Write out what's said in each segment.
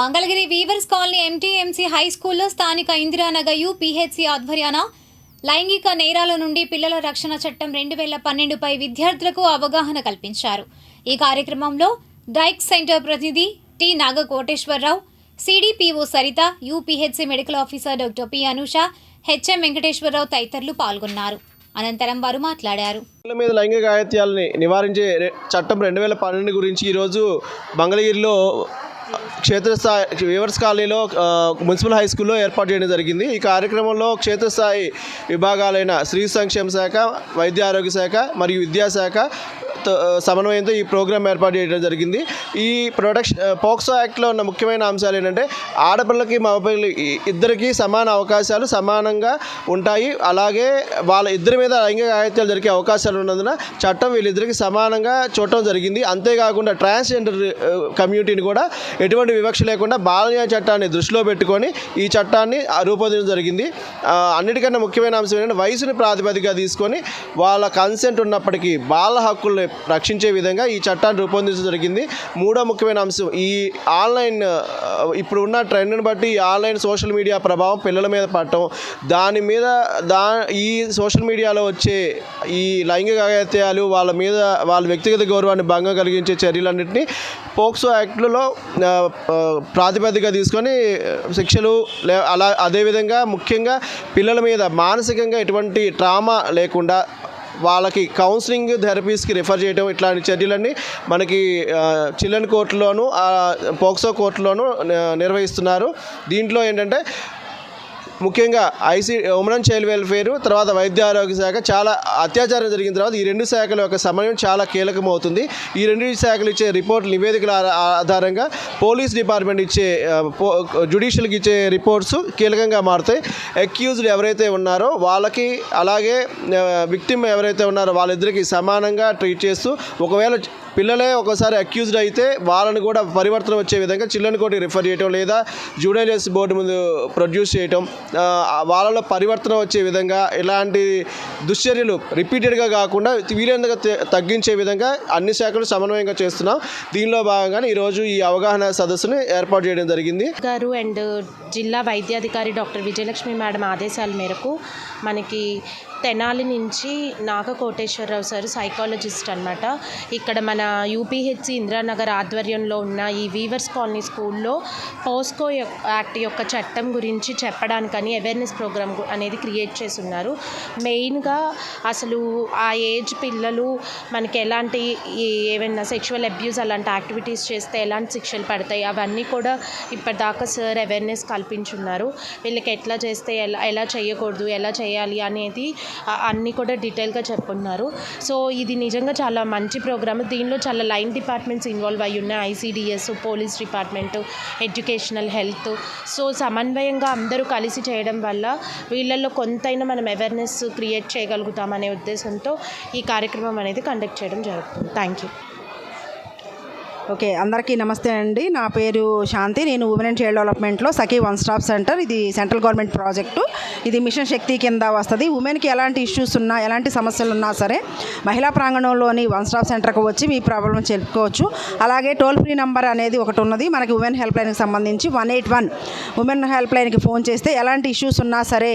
Mangalagiri weavers colony MTMC high స్కూల్లో స్థానిక Indiranagar UPHC ఆధ్వర్యాన లైంగిక నేరాల నుండి పిల్లల రక్షణ చట్టం రెండు వేల పన్నెండుపై విద్యార్థులకు అవగాహన కల్పించారు. ఈ కార్యక్రమంలో డైక్ సెంటర్ ప్రతినిధి T Nagakoteswara Rao CDPO Saritha UPHC medical officer doctor P Anusha HM Venkateswara Rao తదితరులు పాల్గొన్నారు. అనంతరం వారు మాట్లాడారు. పిల్లల మీద లైంగిక గాయత్యాలని నివారించే చట్టం రెండు వేల పన్నెండు గురించి ఈరోజు మంగళగిరిలో క్షేత్రస్థాయి వివర్స్ కాలనీలో మున్సిపల్ హై స్కూల్లో ఏర్పాటు చేయడం జరిగింది. ఈ కార్యక్రమంలో క్షేత్రస్థాయి విభాగాలైన స్త్రీ సంక్షేమ శాఖ వైద్య ఆరోగ్య శాఖ మరియు విద్యాశాఖ సమన్వయంతో ఈ ప్రోగ్రాం ఏర్పాటు చేయడం జరిగింది. ఈ ప్రొడక్షన్ పోక్సో యాక్ట్లో ఉన్న ముఖ్యమైన అంశాలు ఏంటంటే ఆడపిల్లకి మగపిల్లలకి ఇద్దరికి సమాన అవకాశాలు సమానంగా ఉంటాయి. అలాగే వాళ్ళ ఇద్దరి మీద లైంగిక గాయత్యాలు జరిగే అవకాశాలు ఉన్నందున చట్టం వీళ్ళిద్దరికి సమానంగా చూడటం జరిగింది. అంతేకాకుండా ట్రాన్స్జెండర్ కమ్యూనిటీని కూడా ఎటువంటి వివక్ష లేకుండా బాలన్యాయ చట్టాన్ని దృష్టిలో పెట్టుకొని ఈ చట్టాన్ని రూపొందించడం జరిగింది. అన్నిటికన్నా ముఖ్యమైన అంశం ఏంటంటే వయసుని ప్రాతిపదికగా తీసుకొని వాళ్ళ కన్సెంట్ ఉన్నప్పటికీ బాల హక్కుల్ని రక్షించే విధంగా ఈ చట్టాన్ని రూపొందించడం జరిగింది. మూడో ముఖ్యమైన అంశం ఈ ఆన్లైన్ ఇప్పుడు ఉన్న ట్రెండ్ని బట్టి ఈ ఆన్లైన్ సోషల్ మీడియా ప్రభావం పిల్లల మీద పడటం దాని మీద దా ఈ సోషల్ మీడియాలో వచ్చే ఈ లైంగిక అగత్యాలు వాళ్ళ మీద వాళ్ళ వ్యక్తిగత గౌరవాన్ని భంగం కలిగించే చర్యలన్నింటినీ పోక్సో యాక్ట్లో ప్రాతిపదిక తీసుకొని శిక్షలు లే అలా అదేవిధంగా ముఖ్యంగా పిల్లల మీద మానసికంగా ఎటువంటి ట్రామా లేకుండా వాళ్ళకి కౌన్సిలింగ్ థెరపీస్కి రిఫర్ చేయడం ఇట్లాంటి చర్యలన్నీ మనకి చిల్డ్రన్ కోర్టులోను పోక్సో కోర్టులోను నిర్వహిస్తున్నారు. దీంట్లో ఏంటంటే ముఖ్యంగా ఐసీ ఉమెన్ చైల్డ్ వెల్ఫేర్ తర్వాత వైద్య ఆరోగ్య శాఖ చాలా అత్యాచారం జరిగిన తర్వాత ఈ రెండు శాఖల యొక్క సమన్వయం చాలా కీలకమవుతుంది. ఈ రెండు శాఖలు ఇచ్చే రిపోర్ట్ నివేదికల ఆధారంగా పోలీస్ డిపార్ట్మెంట్ ఇచ్చే పో- జుడిషియల్కి ఇచ్చే రిపోర్ట్స్ కీలకంగా మారుతాయి. అక్యూజ్డ్ ఎవరైతే ఉన్నారో వాళ్ళకి అలాగే విక్టిమ్ ఎవరైతే ఉన్నారో వాళ్ళిద్దరికి సమానంగా ట్రీట్ చేస్తూ ఒకవేళ పిల్లలే ఒకసారి అక్యూజ్డ్ అయితే వాళ్ళని కూడా పరివర్తన వచ్చే విధంగా చిల్డ్రన్ కోర్టుకి రిఫర్ చేయటం లేదా జూడైల్ బోర్డు ముందు ప్రొడ్యూస్ చేయటం వాళ్ళలో పరివర్తన వచ్చే విధంగా ఇలాంటి దుశ్చర్యలు రిపీటెడ్గా కాకుండా వీలైనంతగా త- తగ్గించే విధంగా అన్ని శాఖలు సమన్వయంగా చేస్తున్నాం. దీనిలో భాగంగానే ఈరోజు ఈ అవగాహన సదస్సును ఏర్పాటు చేయడం జరిగింది. గారు అండ్ జిల్లా వైద్యాధికారి డాక్టర్ విజయలక్ష్మి మేడం ఆదేశాల మేరకు మనకి తెనాలి నుంచి నాగకోటేశ్వరరావు సార్ సైకాలజిస్ట్ అనమాట ఇక్కడ మన యూపీహెచ్సి ఇందిరానగర్ ఆధ్వర్యంలో ఉన్న ఈ వీవర్స్ కాలనీ స్కూల్లో పోస్కో యాక్ట్ యొక్క చట్టం గురించి చెప్పడానికని అవేర్నెస్ ప్రోగ్రామ్ అనేది క్రియేట్ చేసి ఉన్నారు మెయిన్గా అసలు ఆ ఏజ్ పిల్లలు మనకి ఎలాంటి ఏమైనా సెక్షువల్ అబ్యూస్ అలాంటి యాక్టివిటీస్ చేస్తే ఎలాంటి శిక్షలు పడతాయి అవన్నీ కూడా ఇప్పటిదాకా సార్ అవేర్నెస్ కల్పించున్నారు. వీళ్ళకి ఎట్లా చేస్తే ఎలా ఎలా చేయకూడదు ఎలా చేయాలి అనేది అన్నీ కూడా డీటెయిల్గా చెప్పున్నారు సో ఇది నిజంగా చాలా మంచి ప్రోగ్రామ్. దీనిలో చాలా లైన్ డిపార్ట్మెంట్స్ ఇన్వాల్వ్ అయ్యి ఉన్నాయి. ICDS police department educational health. So సమన్వయంగా అందరూ కలిసి చేయడం వల్ల వీళ్ళల్లో కొంతైనా మనం అవేర్నెస్ క్రియేట్ చేయగలుగుతామనే ఉద్దేశంతో ఈ కార్యక్రమం అనేది కండక్ట్ చేయడం జరుగుతుంది. థ్యాంక్ యూ ఓకే అందరికీ నమస్తే అండి. నా పేరు శాంతి. నేను ఉమెన్ అండ్ చైల్డ్ డెవలప్మెంట్లో సఖీ వన్ స్టాప్ సెంటర్. ఇది సెంట్రల్ గవర్నమెంట్ ప్రాజెక్టు. ఇది మిషన్ శక్తి కింద వస్తుంది. ఉమెన్కి ఎలాంటి ఇష్యూస్ ఉన్నా ఎలాంటి సమస్యలు ఉన్నా సరే మహిళా ప్రాంగణంలోని వన్ స్టాప్ సెంటర్కి వచ్చి మీ ప్రాబ్లమ్ చెప్పుకోవచ్చు. అలాగే టోల్ ఫ్రీ నెంబర్ అనేది ఒకటి ఉన్నది. మనకి ఉమెన్ హెల్ప్ లైన్కి సంబంధించి one eight one women help లైన్కి ఫోన్ చేస్తే ఎలాంటి ఇష్యూస్ ఉన్నా సరే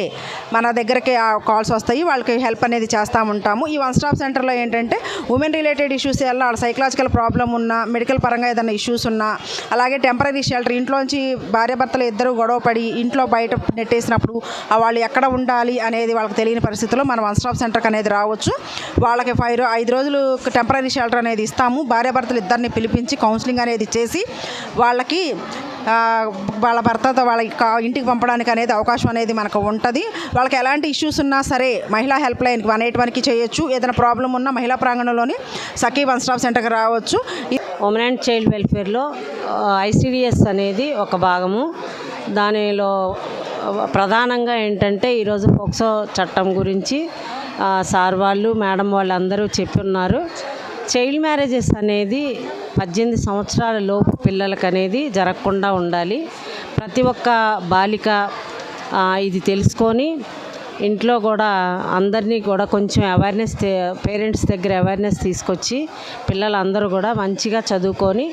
మన దగ్గరకి ఆ కాల్స్ వస్తాయి. వాళ్ళకి హెల్ప్ అనేది చేస్తూ ఉంటాము. ఈ వన్ స్టాప్ సెంటర్లో ఏంటంటే ఉమెన్ రిలేటెడ్ ఇష్యూస్ వల్ల వాళ్ళ సైకలాజికల్ ప్రాబ్లం ఉన్నా మెడికల్ పరంగా ఏదైనా ఇష్యూస్ ఉన్నా అలాగే టెంపరీ షెల్టర్ ఇంట్లోంచి భార్యాభర్తలు ఇద్దరు గొడవ పడి ఇంట్లో బయట నెట్టేసినప్పుడు వాళ్ళు ఎక్కడ ఉండాలి అనేది వాళ్ళకి తెలియని పరిస్థితుల్లో మనం వన్ స్టాప్ సెంటర్కి అనేది రావచ్చు. వాళ్ళకి ఫైవ్ ఐదు రోజులు టెంపరీ షెల్టర్ అనేది ఇస్తాము. భార్యాభర్తలు ఇద్దరిని పిలిపించి కౌన్సిలింగ్ అనేది చేసి వాళ్ళకి వాళ్ళ భర్తతో వాళ్ళ ఇంటికి పంపడానికి అనేది అవకాశం అనేది మనకు ఉంటుంది. వాళ్ళకి ఎలాంటి ఇష్యూస్ ఉన్నా సరే మహిళా హెల్ప్ లైన్కి వన్ ఎయిట్ వన్కి చేయొచ్చు. ఏదైనా ప్రాబ్లం ఉన్నా మహిళా ప్రాంగణంలోని సఖీ వన్ స్టాప్ సెంటర్కి రావచ్చు. ఉమెన్ అండ్ చైల్డ్ వెల్ఫేర్లో ఐసిడిఎస్ అనేది ఒక భాగము. దానిలో ప్రధానంగా ఏంటంటే ఈరోజు పోక్సో చట్టం గురించి సార్ వాళ్ళు మేడం వాళ్ళు అందరూ చెప్పి ఉన్నారు చైల్డ్ మ్యారేజెస్ అనేది పద్దెనిమిది సంవత్సరాల లోపు పిల్లలకు అనేది జరగకుండా ఉండాలి. ప్రతి ఒక్క బాలిక ఇది తెలుసుకొని ఇంట్లో కూడా అందరినీ కూడా కొంచెం అవేర్నెస్ పేరెంట్స్ దగ్గర అవేర్నెస్ తీసుకొచ్చి పిల్లలందరూ కూడా మంచిగా చదువుకొని